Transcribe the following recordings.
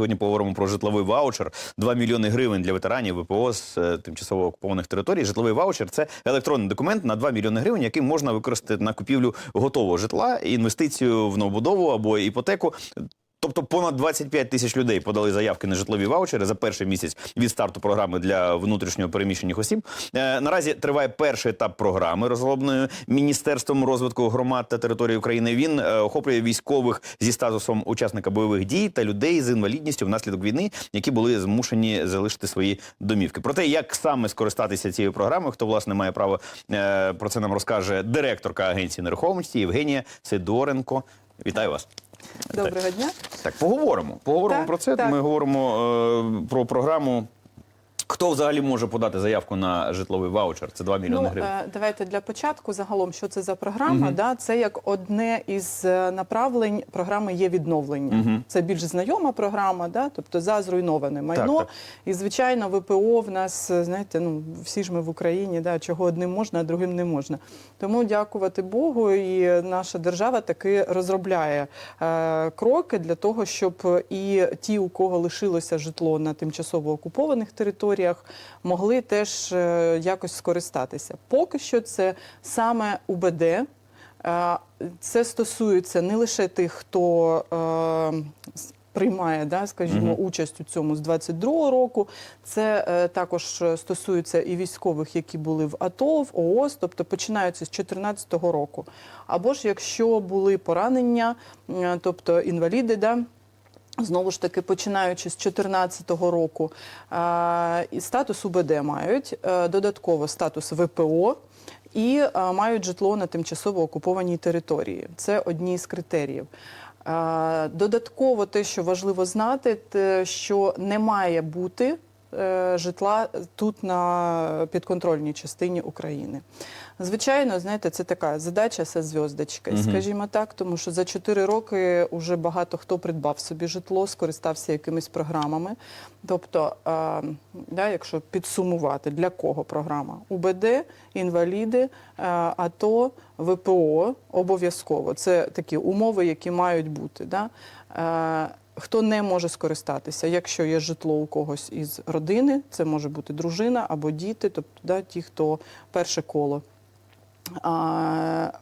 Сьогодні поговоримо про житловий ваучер. 2 мільйони гривень для ветеранів ВПО з е, тимчасово окупованих територій. Житловий ваучер це електронний документ на 2 мільйони гривень, який можна використати на купівлю готового житла, інвестицію в новобудову або іпотеку. Тобто понад 25 тисяч людей подали заявки на житлові ваучери за перший місяць від старту програми для внутрішньо переміщених осіб. Е, наразі триває перший етап програми, розробленої Міністерством розвитку громад та території України. Він е, охоплює військових зі статусом учасника бойових дій та людей з інвалідністю внаслідок війни, які були змушені залишити свої домівки. Про те, як саме скористатися цією програмою, хто власне має право е, про це нам розкаже директорка агенції нерухомості Євгенія Сидоренко. Вітаю вас. Доброго дня. Так, поговоримо. Поговоримо Так, про це. так. Ми говоримо е, про програму. Хто взагалі може подати заявку на житловий ваучер? Це 2 мільйони Ну, гривень. е, давайте для початку загалом, що це за програма. Да? Це як одне із е, направлень програми є відновлення. Це більш знайома програма, да? тобто за зруйноване майно. так. І звичайно, ВПО в нас, е, знаєте, ну всі ж ми в Україні, да? чого одним можна, а другим не можна. Тому дякувати Богу, і наша держава таки розробляє е, кроки для того, щоб і ті, у кого лишилося житло на тимчасово окупованих територіях, могли теж е, якось скористатися. Поки що це саме УБД. Е, Це стосується не лише тих, хто е, приймає, да, скажімо, участь у цьому з 22-го року. Це е, також стосується і військових, які були в АТО, в ООС, тобто починаються з 2014 року. Або ж якщо були поранення, тобто інваліди, да, Знову ж таки, починаючи з 2014 року, і статус УБД мають, е, додатково статус ВПО і е, мають житло на тимчасово окупованій території. Це одні з критеріїв. Додатково те, що важливо знати, те, що не має бути житла тут на підконтрольній частині України. Звичайно, знаєте, це така задача со зв'язочкою, скажімо так, тому що за 4 роки вже багато хто придбав собі житло, скористався якимись програмами. Тобто, е, да, якщо підсумувати, для кого програма? УБД, інваліди, е, АТО, ВПО обов'язково. Це такі умови, які мають бути. Да? Е, Хто не може скористатися, якщо є житло у когось із родини, це може бути дружина або діти, тобто да, ті, хто перше коло. А,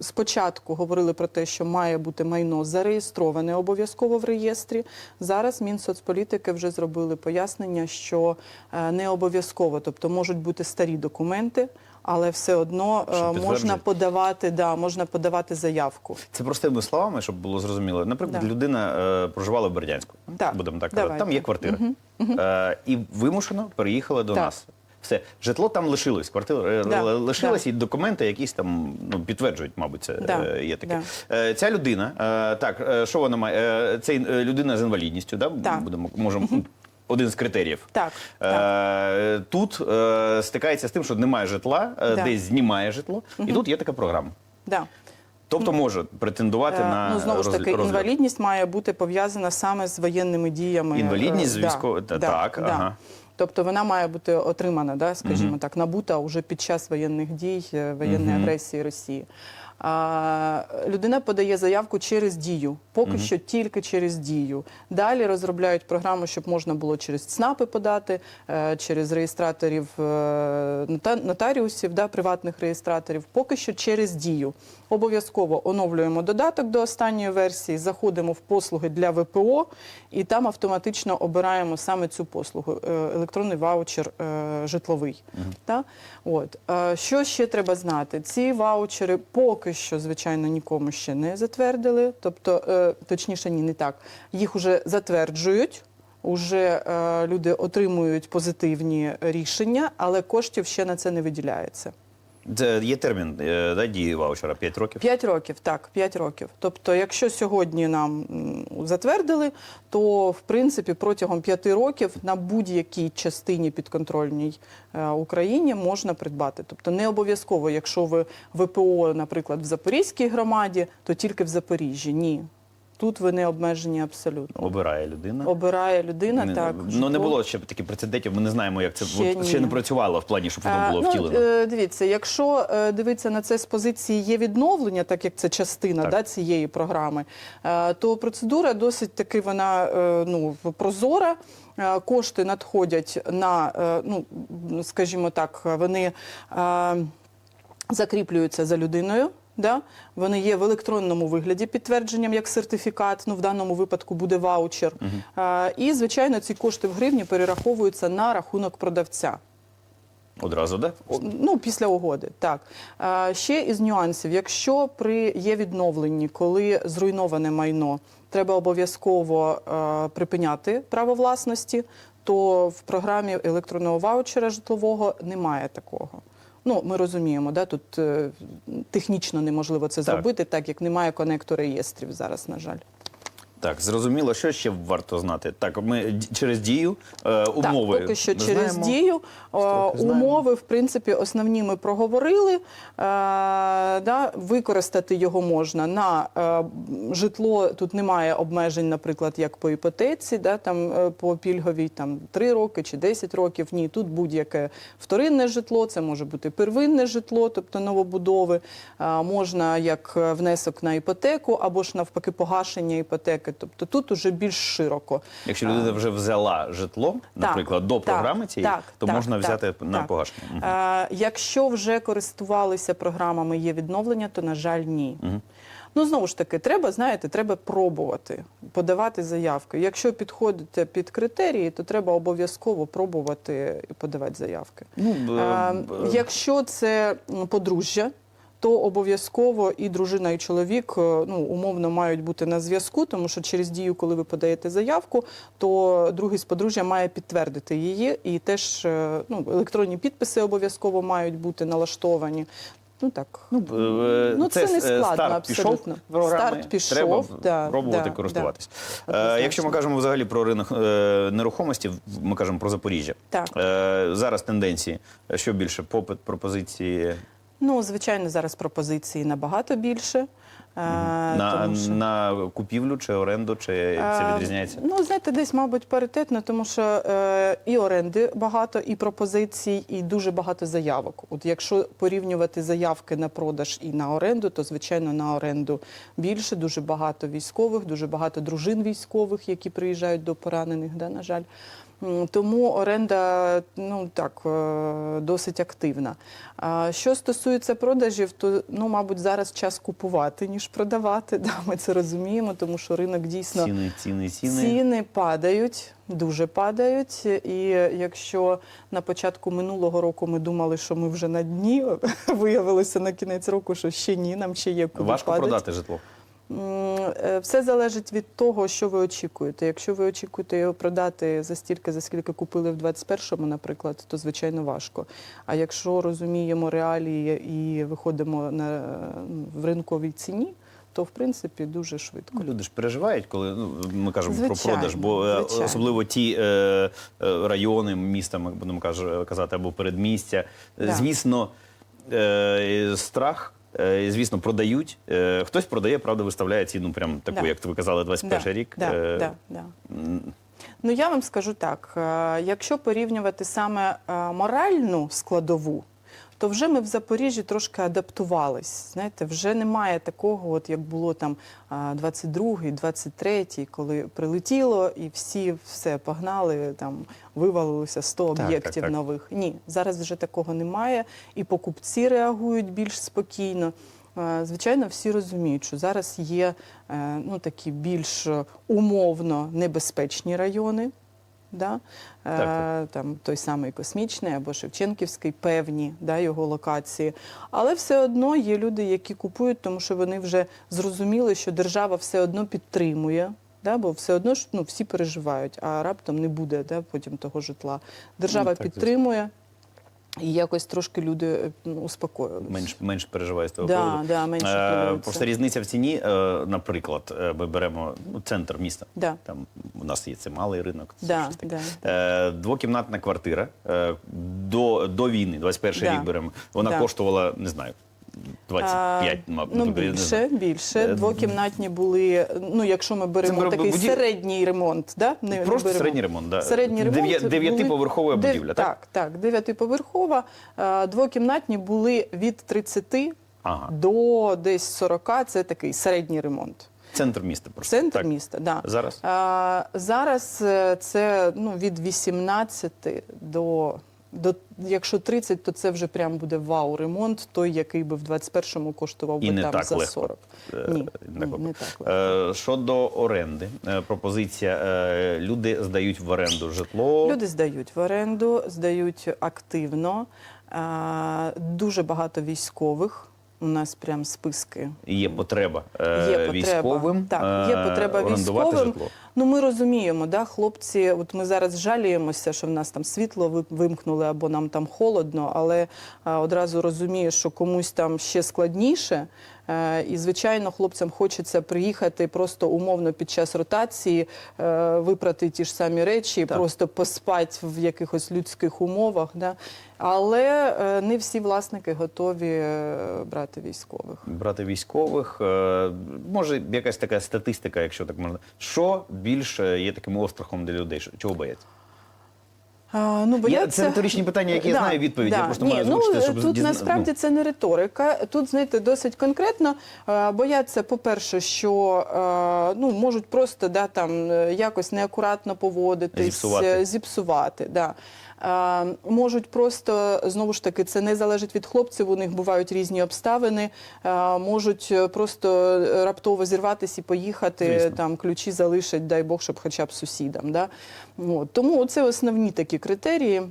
Спочатку говорили про те, що має бути майно зареєстроване обов'язково в реєстрі. Зараз Мінсоцполітики вже зробили пояснення, що е, не обов'язково, тобто можуть бути старі документи, але все одно е, можна подавати, да, можна подавати заявку. Це простими словами, щоб було зрозуміло. Наприклад, Да. людина е, проживала в Бердянську. Так. Будемо так казати. Там є квартира. Е, і вимушено переїхала до Так. нас. Все, житло там лишилось, квартира е, Да, лишилась, да. і документи якісь там ну, підтверджують, мабуть, це Да, е, є таке. да. Е, ця людина, е, так, е, що вона має? Е, це людина з інвалідністю, да? Так. Будемо, можемо, один з критеріїв. Так, Е, Тут е, стикається з тим, що немає житла, е, Да. десь знімає житло, і тут є така програма. Да. Тобто може претендувати Е, на ну, знову ж таки, розгляд. інвалідність має бути пов'язана саме з воєнними діями. Інвалідність з військово- та- так, ага. Тобто вона має бути отримана, да, скажімо так, набута вже під час воєнних дій, воєнної агресії Росії. Людина подає заявку через дію, поки що тільки через дію. Далі розробляють програму, щоб можна було через ЦНАПи подати, е, через реєстраторів е, нотаріусів, да, приватних реєстраторів. Поки що через дію. Обов'язково оновлюємо додаток до останньої версії, заходимо в послуги для ВПО і там автоматично обираємо саме цю послугу е, електронний ваучер житловий. Та? От. Е, Що ще треба знати? Ці ваучери поки що, звичайно, нікому ще не затвердили. Тобто, е, точніше, ні, не так. Їх уже затверджують. Уже е, люди отримують позитивні рішення, але коштів ще на це не виділяється. Це є термін е, да, дії ваучера 5 років. П'ять років, так, п'ять років. Тобто, якщо сьогодні нам затвердили, то в принципі протягом п'яти років на будь-якій частині підконтрольній е, Україні можна придбати. Тобто не обов'язково, якщо ви ВПО, наприклад, в Запорізькій громаді, то тільки в Запоріжжі. Ні. Тут ви не обмежені абсолютно. Обирає людина. Обирає людина, Не- так. ну не було ще таких прецедентів. Ми не знаємо, як це Ще от, ще не працювало в плані, щоб воно Е, було ну, втілено. е, Дивіться, якщо е, дивитися на це з позиції є відновлення, так як це частина Так. да, цієї програми, то процедура досить таки вона ну, прозора. Кошти надходять на, ну скажімо так, вони закріплюються за людиною. Да? Вони є в електронному вигляді підтвердженням як сертифікат. Ну в даному випадку буде ваучер. Е, І звичайно, ці кошти в гривні перераховуються на рахунок продавця. Одразу, да? Ну, після угоди, так. А, ще із нюансів, якщо при є відновленні, коли зруйноване майно, треба обов'язково припиняти право власності, то в програмі електронного ваучера житлового немає такого. Ну, ми розуміємо, да, тут е, технічно неможливо це Так. зробити, так як немає конекту реєстрів зараз, на жаль. Так, зрозуміло, що ще варто знати. Так, ми через дію е, умови. Так, поки що ми через знаємо. дію е, Трохи знаємо. умови, в принципі, основні ми проговорили. Е, да, використати його можна на е, житло. Тут немає обмежень, наприклад, як по іпотеці, да, там е, по пільговій там 3 роки чи 10 років. Ні, тут будь-яке вторинне житло, це може бути первинне житло, тобто новобудови. Е, можна як е, внесок на іпотеку або ж навпаки погашення іпотеки. Тобто тут уже більш широко. Якщо людина вже взяла житло, наприклад, до програми цієї, то можна взяти на погашення. Е, якщо вже користувалися програмами є відновлення, то на жаль, ні. Ну знову ж таки, треба, знаєте, треба пробувати подавати заявки. Якщо підходите під критерії, то треба обов'язково пробувати і подавати заявки. Ну, Е, Якщо це подружжя, то обов'язково і дружина, і чоловік е, ну, умовно мають бути на зв'язку, тому що через дію, коли ви подаєте заявку, то другий з подружжя має підтвердити її, і теж е, ну, електронні підписи обов'язково мають бути налаштовані. Ну так. Ну, е, Ну, це не е, складно, старт абсолютно. в програмі, Старт пішов, треба да, пробувати да, користуватись. да. Е, якщо ми кажемо взагалі про ринок е, нерухомості, ми кажемо про Запоріжжя. Так. Е, зараз тенденції. Що більше? Попит, пропозиції Ну, звичайно, зараз пропозицій набагато більше. е, на, тому що- на купівлю чи оренду, чи це Е, відрізняється? Ну, знаєте, десь, мабуть, паритетно, тому що е, і оренди багато, і пропозицій, і дуже багато заявок. От якщо порівнювати заявки на продаж і на оренду, то звичайно на оренду більше, дуже багато військових, дуже багато дружин військових, які приїжджають до поранених, да, на жаль. Тому оренда ну так е, досить активна. Що стосується продажів, то ну, мабуть, зараз час купувати ніж продавати. Да, ми це розуміємо, тому що ринок дійсно Ціни, ціни, ціни. Ціни падають, дуже падають. І якщо на початку минулого року ми думали, що ми вже на дні, виявилося на кінець року, що ще ні, нам ще є куди Важко падати. продати житло. Е, Все залежить від того, що ви очікуєте. Якщо ви очікуєте його продати за стільки, за скільки купили в 21-му, наприклад, то звичайно важко. А якщо розуміємо реалії і виходимо на в ринковій ціні, то в принципі дуже швидко. Люди ж переживають, коли ну, ми кажемо Звичайно, про продаж, бо е, звичайно. особливо ті е, е, райони, міста, ми будемо казати, або передмістя. Да. Звісно, е, страх. Е, Звісно, продають. Е, Хтось продає, правда, виставляє ціну прям таку, Да. як ви казали, 21 рік. Да, Е, да, да. м, Ну я вам скажу так: е, якщо порівнювати саме е, моральну складову, то вже ми в Запоріжжі трошки адаптувались. Знаєте, вже немає такого, от як було там 22-й, 23-й, коли прилетіло і всі все погнали, там вивалилося 100 об'єктів так, так. нових. Ні, зараз вже такого немає, і покупці реагують більш спокійно. Звичайно, всі розуміють, що зараз є е, ну, такі більш умовно небезпечні райони. Да? Так, так. Там той самий космічний або Шевченківський, певні да, його локації. Але все одно є люди, які купують, тому що вони вже зрозуміли, що держава все одно підтримує. Да, бо все одно ж ну, всі переживають, а раптом не буде да, потім того житла. Держава Ну, так, підтримує, і якось трошки люди е, ну, успокоїлися. менш, менш переживає з того Да, приводу. да, менше Е. Просто різниця в ціні, е, наприклад, е, ми беремо ну, центр міста. Да. Там у нас є це малий ринок. Це Да, щось таке. да. Е, двокімнатна квартира е, до, до війни, 21 Да. рік беремо. Вона Да. коштувала, не знаю. 25, А, мабуть. Ну, більше, більше. Е, Двокімнатні були, ну, якщо ми беремо Це такий будів- середній ремонт, да? не, не Просто беремо. середній ремонт, да. Середній ремонт Дев'я- були- дев'ятиповерхова Дев- будівля, так? Так, так, дев'ятиповерхова. Е, Двокімнатні були від 30 Ага. до десь 40, це такий середній ремонт. Центр міста просто. Центр так. міста, да. Зараз? А, зараз е, це ну, від 18 до, до, якщо 30, то це вже прям буде вау-ремонт, той, який би в 21-му коштував І би не там так за легко. 40. Е, Ні, не ні, не так легко. Е, Щодо оренди, е, пропозиція. е, Люди здають в оренду житло. Люди здають в оренду, здають активно. Дуже багато військових. У нас прям списки Є потреба е, Є потреба. військовим Так, є е, потреба орендувати військовим. житло. Ну, ми розуміємо, да, хлопці, от ми зараз жаліємося, що в нас там світло вимкнули або нам там холодно, але а, одразу розумієш, що комусь там ще складніше. Е, і, звичайно, хлопцям хочеться приїхати просто умовно під час ротації, е, випрати ті ж самі речі, Так. просто поспати в якихось людських умовах. Да? Але е, не всі власники готові брати військових. Брати військових. Може, якась така статистика, якщо так можна. Що більше є таким острахом для людей? Чого бояться? А, ну, Я, бояться... це риторичні питання, які я Да, знаю відповідь. Я просто Ні, маю ну, щоб тут дізна- насправді ну. це не риторика. Тут, знаєте, досить конкретно бояться, по-перше, що ну, можуть просто да, там, е, якось неакуратно поводитись, Зіпсувати. е, зіпсувати. Да. Е, можуть просто, знову ж таки, це не залежить від хлопців, у них бувають різні обставини, е, можуть е, просто раптово зірватися і поїхати, Звісно. там ключі залишать, дай Бог, щоб хоча б сусідам. Да? От. Тому це основні такі критерії.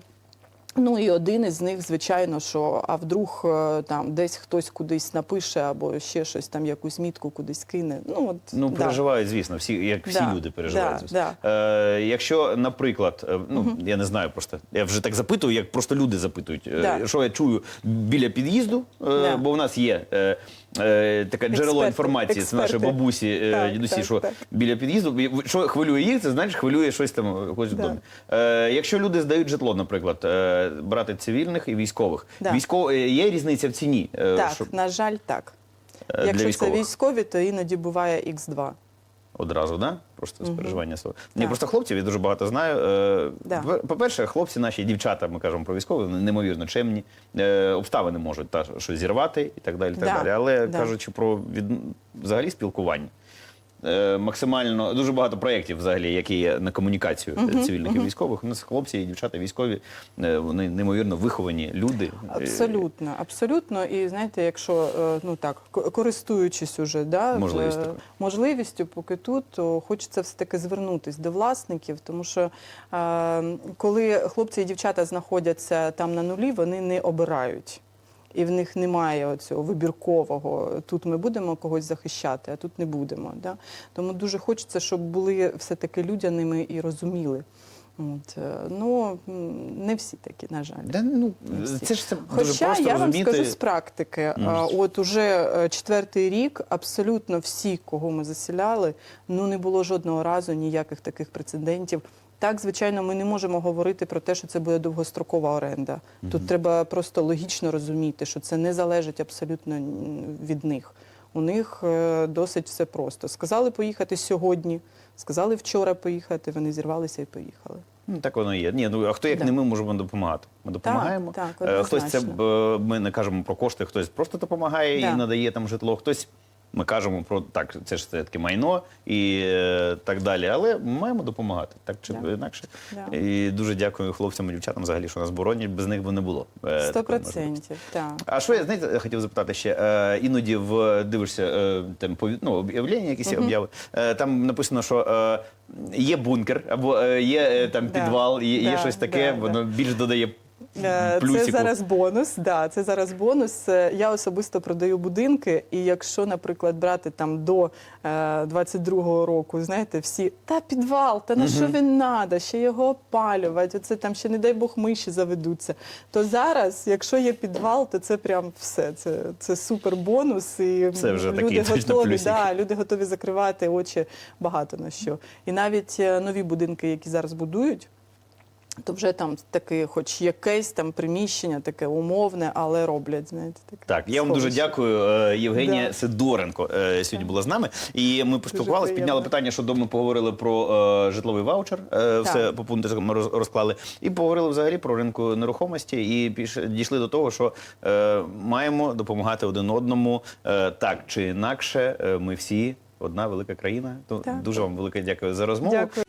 Ну і один із них, звичайно, що а вдруг е, там десь хтось кудись напише або ще щось там якусь мітку кудись кине. Ну, от, Ну, да. переживають, звісно, всі, як всі Да, люди переживають. да, звісно. Е, якщо, наприклад, ну ну я не знаю, просто я вже так запитую, як просто люди запитують, е, Да. що я чую біля під'їзду, е, Да. бо в нас є е, е, таке джерело Експерти, інформації, з нашої експерти. бабусі, е, Так, дідусі, так, що так. біля під'їзду, і що хвилює їх, це знаєш, хвилює щось там, когось в Да. домі. Е, якщо люди здають житло, наприклад, е, брати цивільних і військових, Да. військов... е, є різниця в ціні. е, Так, що, на жаль, так. е, для Якщо це військових? військові, то іноді буває Х2. Одразу, да? Просто з переживання свого. Ні, просто хлопців я дуже багато знаю. Е, Да. по- По-перше, хлопці наші дівчата, ми кажемо про військових, вони неймовірно чемні. Е, обставини можуть та, щось зірвати і так далі. Так Да. далі. Але Да. кажучи про від... взагалі спілкування. Е, максимально дуже багато проєктів, взагалі, які є на комунікацію е, цивільних і військових. У нас хлопці і дівчата військові, е, вони неймовірно виховані люди. Е, Абсолютно, абсолютно. І знаєте, якщо ну так користуючись уже да, Можливістю е, можливістю, поки тут, то хочеться все таки звернутись до власників, тому що е, коли хлопці і дівчата знаходяться там на нулі, вони не обирають. І в них немає оцього вибіркового. Тут ми будемо когось захищати, а тут не будемо. Да? Тому дуже хочеться, щоб були все-таки людяними і розуміли. От, е, ну, не всі такі, на жаль. Да, ну, всі. це ж це дуже Хоча просто я вам розуміти. скажу з практики, а, от уже е, четвертий рік абсолютно всі, кого ми засіляли, ну не було жодного разу ніяких таких прецедентів. Так, звичайно, ми не можемо говорити про те, що це буде довгострокова оренда. Тут треба просто логічно розуміти, що це не залежить абсолютно від них. У них е, досить все просто. Сказали поїхати сьогодні, сказали вчора поїхати, вони зірвалися і поїхали. Ну, так воно і є. Ні, ну а хто як Да. не ми можемо допомагати? Ми допомагаємо. так, Е, хтось це е, ми не кажемо про кошти, хтось просто допомагає Да. і надає там житло. Хтось ми кажемо про так, це ж це таке майно і е, так далі. Але ми маємо допомагати, так чи Да. інакше. Да. І дуже дякую хлопцям і дівчатам взагалі, що нас боронять. Без них би не було. е, Сто процентів. Так. А що я знаєте, я хотів запитати ще е, іноді в дивишся е, там пові- ну, об'явлення, якісь обяви. Е, там написано, що е, є бункер або е, є е, там Да. підвал, є, є Да, щось таке, да, воно більш додає плюсику. Це зараз бонус. Да, це зараз бонус. Е, Я особисто продаю будинки, і якщо, наприклад, брати там до е, 22-го року, знаєте, всі та підвал, та на що він надо, ще його опалювати. Оце там ще не дай Бог миші заведуться. То зараз, якщо є підвал, то це прям все. Це, це супер бонус. І Це вже люди такий готові, да, люди готові закривати очі багато на що. І навіть е, нові будинки, які зараз будують. То вже там таке, хоч якесь там приміщення, таке умовне, але роблять, знаєте, таке. Так, я вам дуже дякую. Е, Євгенія Да. Сидоренко е, сьогодні була з нами. І ми поспілкувалися, підняли питання, що ми поговорили про е, житловий ваучер. Е, все по ми роз- розклали. І поговорили взагалі про ринку нерухомості. І піш- дійшли до того, що е, маємо допомагати один одному е, так чи інакше. Е, ми всі одна велика країна. То дуже вам велике дякую за розмову. Дякую.